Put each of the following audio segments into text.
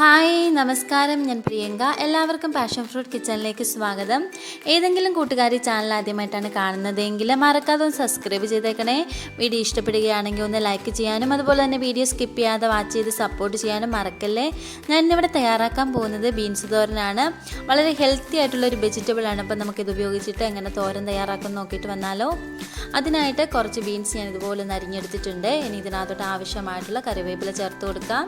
Hi നമസ്കാരം. ഞാൻ പ്രിയങ്ക. എല്ലാവർക്കും പാഷൻ ഫ്രൂട്ട് കിച്ചണിലേക്ക് സ്വാഗതം. ഏതെങ്കിലും കൂട്ടുകാരി ചാനൽ ആദ്യമായിട്ടാണ് കാണുന്നതെങ്കിൽ മറക്കാതെ ഒന്ന് സബ്സ്ക്രൈബ് ചെയ്തേക്കണേ. വീഡിയോ ഇഷ്ടപ്പെടുകയാണെങ്കിൽ ഒന്ന് ലൈക്ക് ചെയ്യാനും അതുപോലെ തന്നെ വീഡിയോ സ്കിപ്പ് ചെയ്യാതെ വാച്ച് ചെയ്ത് സപ്പോർട്ട് ചെയ്യാനും മറക്കല്ലേ? ഞാൻ ഇന്നിവിടെ തയ്യാറാക്കാൻ പോകുന്നത് ബീൻസ് തോരനാണ്. വളരെ ഹെൽത്തി ആയിട്ടുള്ള ഒരു വെജിറ്റബിൾ ആണ്. അപ്പോൾ നമുക്കിത് ഉപയോഗിച്ചിട്ട് എങ്ങനെ തോരൻ തയ്യാറാക്കാൻ നോക്കിയിട്ട് വന്നാലോ. അതിനായിട്ട് കുറച്ച് ബീൻസ് ഞാൻ ഇതുപോലെ ഒന്ന് അരിഞ്ഞെടുത്തിട്ടുണ്ട്. ഇനി ഇതിനകത്തോട്ട് ആവശ്യമായിട്ടുള്ള കറിവേപ്പില ചേർത്ത് കൊടുക്കാം.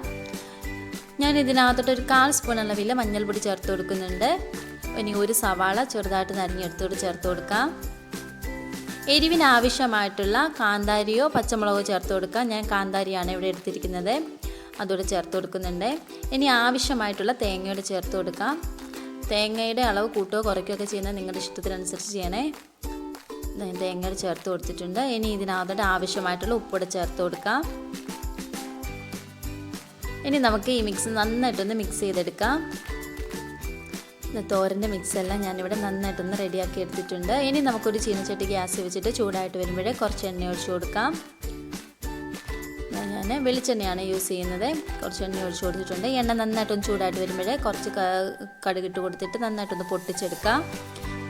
ഞാൻ ഇതിനകത്തോട്ട് ഒരു കാൽ സ്പൂൺ അളവിൽ മഞ്ഞൾപ്പൊടി ചേർത്ത് കൊടുക്കുന്നുണ്ട്. ഇനി ഒരു സവാള ചെറുതായിട്ട് നരിഞ്ഞെടുത്തോട്ട് ചേർത്ത് കൊടുക്കാം. എരിവിനാവശ്യമായിട്ടുള്ള കാന്താരിയോ പച്ചമുളകോ ചേർത്ത് കൊടുക്കാം. ഞാൻ കാന്താരിയാണ് ഇവിടെ എടുത്തിരിക്കുന്നത്. അതോടെ ചേർത്ത് കൊടുക്കുന്നുണ്ട്. ഇനി ആവശ്യമായിട്ടുള്ള തേങ്ങയോട് ചേർത്ത് കൊടുക്കാം. തേങ്ങയുടെ അളവ് കൂട്ടുകയോ കുറയ്ക്കുകയോ ഒക്കെ ചെയ്യുന്നത് നിങ്ങളുടെ ഇഷ്ടത്തിനനുസരിച്ച് ചെയ്യണേ. തേങ്ങ ചേർത്ത് കൊടുത്തിട്ടുണ്ട്. ഇനി ഇതിനകത്തോട്ട് ആവശ്യമായിട്ടുള്ള ഉപ്പൂടെ ചേർത്ത് കൊടുക്കാം. ഇനി നമുക്ക് ഈ മിക്സ് നന്നായിട്ടൊന്ന് മിക്സ് ചെയ്തെടുക്കാം. തോരന്റെ മിക്സ് എല്ലാം ഞാനിവിടെ നന്നായിട്ടൊന്ന് റെഡിയാക്കി എടുത്തിട്ടുണ്ട്. ഇനി നമുക്കൊരു ചീനച്ചട്ടി ഗ്യാസ് വെച്ചിട്ട് ചൂടായിട്ട് വരുമ്പോഴേ കുറച്ച് എണ്ണ ഒഴിച്ചു കൊടുക്കാം. ഞാൻ വെളിച്ചെണ്ണയാണ് യൂസ് ചെയ്യുന്നത്. കുറച്ച് എണ്ണ ഒഴിച്ചു കൊടുത്തിട്ടുണ്ട്. എണ്ണ നന്നായിട്ടൊന്ന് ചൂടായിട്ട് വരുമ്പോഴേ കുറച്ച് കടുകിട്ട് കൊടുത്തിട്ട് നന്നായിട്ടൊന്ന് പൊട്ടിച്ചെടുക്കാം.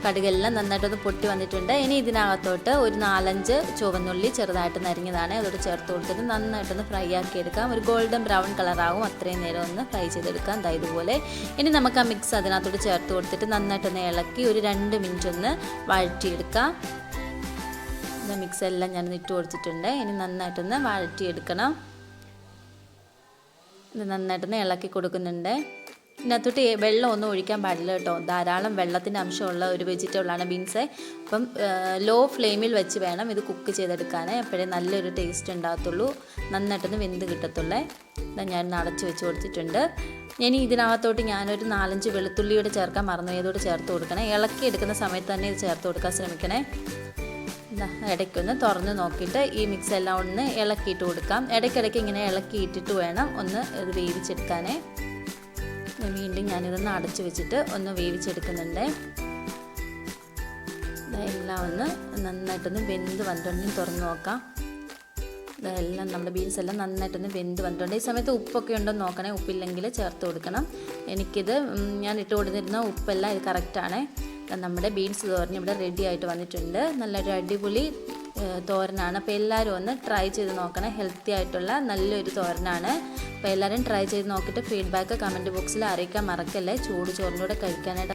കടുകെല്ലാം നന്നായിട്ടൊന്ന് പൊട്ടി വന്നിട്ടുണ്ട്. ഇനി ഇതിനകത്തോട്ട് ഒരു നാലഞ്ച് ചുവന്നുള്ളി ചെറുതായിട്ട് നരിഞ്ഞതാണ്. അതോട് ചേർത്ത് കൊടുത്തിട്ട് നന്നായിട്ടൊന്ന് ഫ്രൈ ആക്കി എടുക്കാം. ഒരു ഗോൾഡൻ ബ്രൗൺ കളറാകും അത്രയും നേരം ഒന്ന് ഫ്രൈ ചെയ്തെടുക്കാം. ദാ ഇതുപോലെ. ഇനി നമുക്ക് ആ മിക്സ് അതിനകത്തോട്ട് ചേർത്ത് കൊടുത്തിട്ട് നന്നായിട്ടൊന്ന് ഇളക്കി ഒരു രണ്ട് മിനിറ്റ് ഒന്ന് വഴറ്റിയെടുക്കാം. മിക്സ് എല്ലാം ഞാൻ ഇട്ട് കൊടുത്തിട്ടുണ്ട്. ഇനി നന്നായിട്ടൊന്ന് വഴറ്റിയെടുക്കണം. ഇത് നന്നായിട്ടൊന്ന് ഇളക്കി കൊടുക്കുന്നുണ്ട്. ഇതിനകത്തോട്ട് വെള്ളം ഒന്നും ഒഴിക്കാൻ പാടില്ല കേട്ടോ. ധാരാളം വെള്ളത്തിന്റെ അംശമുള്ള ഒരു വെജിറ്റബിളാണ് ബീൻസ് അപ്പം ലോ ഫ്ലെയിമിൽ വെച്ച് വേണം ഇത് കുക്ക് ചെയ്തെടുക്കാൻ അപ്പോഴേ നല്ലൊരു ടേസ്റ്റ് ഉണ്ടാകത്തുള്ളൂ. നന്നായിട്ടൊന്ന് വെന്ത് കിട്ടത്തുള്ളേ. ഇതാ ഞാൻ അടച്ച് വെച്ച് കൊടുത്തിട്ടുണ്ട്. ഇനി ഇതിനകത്തോട്ട് ഞാനൊരു നാലഞ്ച് വെളുത്തുള്ളിയോട് ചേർക്കാൻ മറന്നു ഏതോട് ചേർത്ത് കൊടുക്കണേ. ഇളക്കി എടുക്കുന്ന സമയത്ത് തന്നെ ഇത് ചേർത്ത് കൊടുക്കാൻ ശ്രമിക്കണേ. ഇടയ്ക്കൊന്ന് തുറന്ന് നോക്കിയിട്ട് ഈ മിക്സ് എല്ലാം ഒന്ന് ഇളക്കിയിട്ട് കൊടുക്കാം. ഇടയ്ക്കിടയ്ക്ക് ഇങ്ങനെ ഇളക്കിയിട്ടിട്ട് വേണം ഒന്ന് ഇത് വേവിച്ചെടുക്കാനേ. വീണ്ടും ഞാനിതൊന്ന് അടച്ച് വെച്ചിട്ട് ഒന്ന് വേവിച്ചെടുക്കുന്നുണ്ട്. എല്ലാം ഒന്ന് നന്നായിട്ടൊന്ന് വെന്ത് വന്നിട്ടുണ്ടെങ്കിൽ തുറന്ന് നോക്കാം. എല്ലാം നമ്മുടെ ബീൻസ് എല്ലാം നന്നായിട്ടൊന്ന് വെന്ത് വന്നിട്ടുണ്ട്. ഈ സമയത്ത് ഉപ്പൊക്കെ ഉണ്ടോ നോക്കണേ. ഉപ്പില്ലെങ്കിൽ ചേർത്ത് കൊടുക്കണം. എനിക്കിത് ഞാൻ ഇട്ട് കൊടുത്തിരുന്ന ഉപ്പെല്ലാം ഇത് കറക്റ്റാണ് നമ്മുടെ ബീൻസ് തോരൻ ഇവിടെ റെഡി ആയിട്ട് വന്നിട്ടുണ്ട്. നല്ലൊരു അടിപൊളി തോരനാണ്. അപ്പോൾ എല്ലാവരും ഒന്ന് ട്രൈ ചെയ്ത് നോക്കണം. ഹെൽത്തി ആയിട്ടുള്ള നല്ലൊരു തോരനാണ്. അപ്പോൾ എല്ലാവരും ട്രൈ ചെയ്ത് നോക്കിയിട്ട് ഫീഡ്ബാക്ക് കമന്റ് ബോക്സിൽ അറിയിക്കാൻ മറക്കല്ലേ. ചൂട് ചോറിന്റെ കഴിക്കാനായിട്ട്